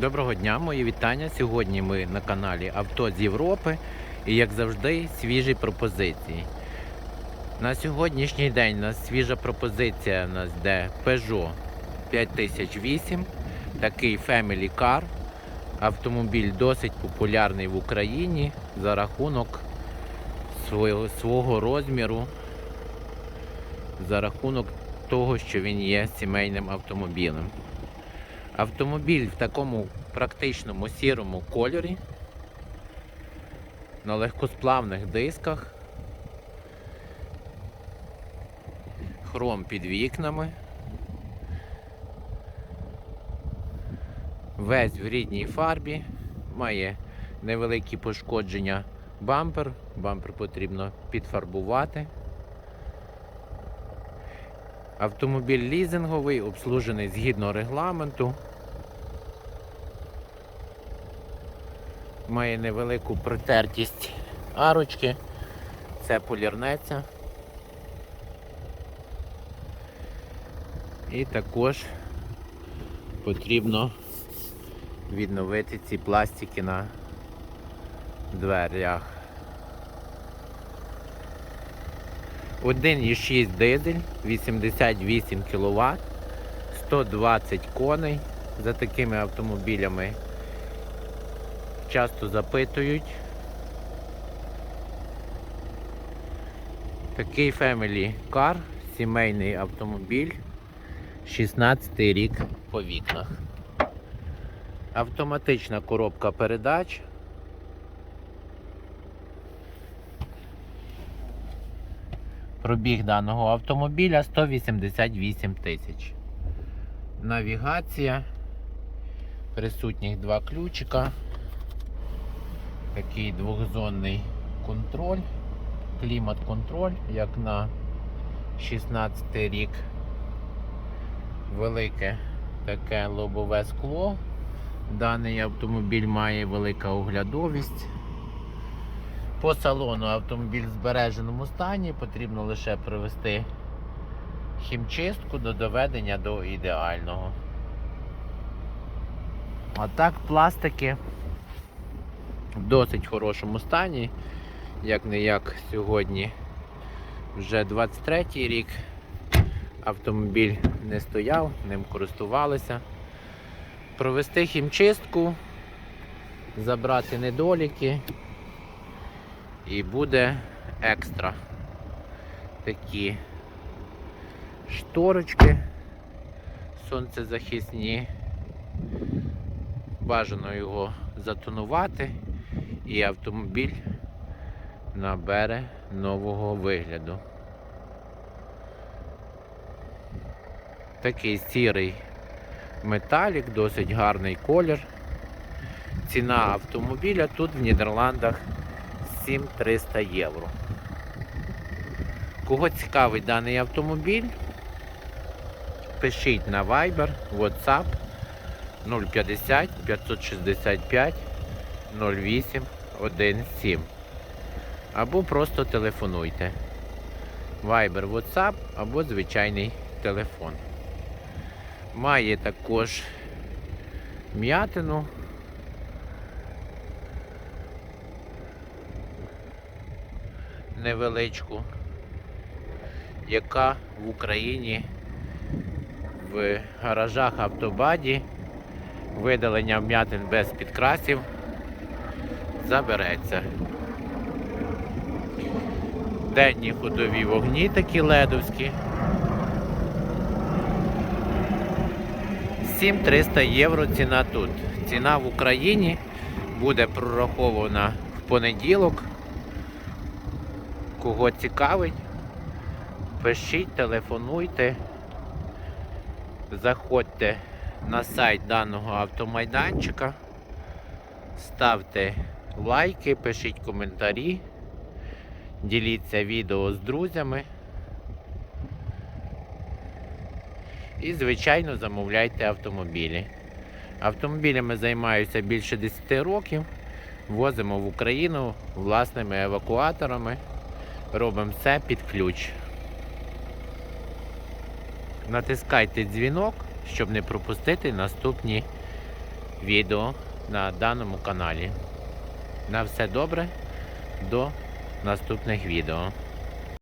Доброго дня, мої вітання. Сьогодні ми на каналі Авто з Європи і, як завжди, свіжі пропозиції. На сьогоднішній день у нас свіжа пропозиція у нас де Peugeot 5008, такий Family Car. Автомобіль досить популярний в Україні за рахунок свого, свого розміру, за рахунок того, що він є сімейним автомобілем. Автомобіль в такому практичному сірому кольорі, на легкосплавних дисках, хром під вікнами, весь в рідній фарбі, має невеликі пошкодження бампер, бампер потрібно підфарбувати. Автомобіль лізинговий, обслужений згідно регламенту. Має невелику протертість арочки. Це полірнеться. І також потрібно відновити ці пластики на дверях. 1,6 дизель, 88 кВт, 120 коней. За такими автомобілями часто запитують. Такий Family Car, сімейний автомобіль, 16 рік по вікнах. Автоматична коробка передач. Пробіг даного автомобіля 188 тисяч. Навігація. Присутніх два ключика. Такий двохзонний контроль, клімат-контроль, як на 16 рік. Велике таке лобове скло. Даний автомобіль має велика оглядовість. По салону автомобіль в збереженому стані, потрібно лише провести хімчистку до доведення до ідеального. А так пластики в досить хорошому стані, як не як сьогодні вже 23 й рік. Автомобіль не стояв, ним користувалися. Провести хімчистку, забрати недоліки і буде екстра такі шторочки сонцезахисні. Бажано його затонувати і автомобіль набере нового вигляду. Такий сірий металік, досить гарний колір. Ціна автомобіля тут в Нідерландах 7300 євро. Кого цікавить даний автомобіль, пишіть на Viber, WhatsApp 050 565 08 17 або просто телефонуйте. Viber, WhatsApp або звичайний телефон. Має також м'ятину. Невеличку, яка в Україні в гаражах автобаді видалення вм'ятин без підкрасів забереться. Денні ходові вогні такі ледовські. 7300 євро ціна тут. Ціна в Україні буде прорахована в понеділок. Кого цікавить, пишіть, телефонуйте, заходьте на сайт даного автомайданчика, ставте лайки, пишіть коментарі, діліться відео з друзями. І, звичайно, замовляйте автомобілі. Автомобілями займаюся більше 10 років. Возимо в Україну власними евакуаторами. Робимо все під ключ. Натискайте дзвінок, щоб не пропустити наступні відео на даному каналі. На все добре, до наступних відео.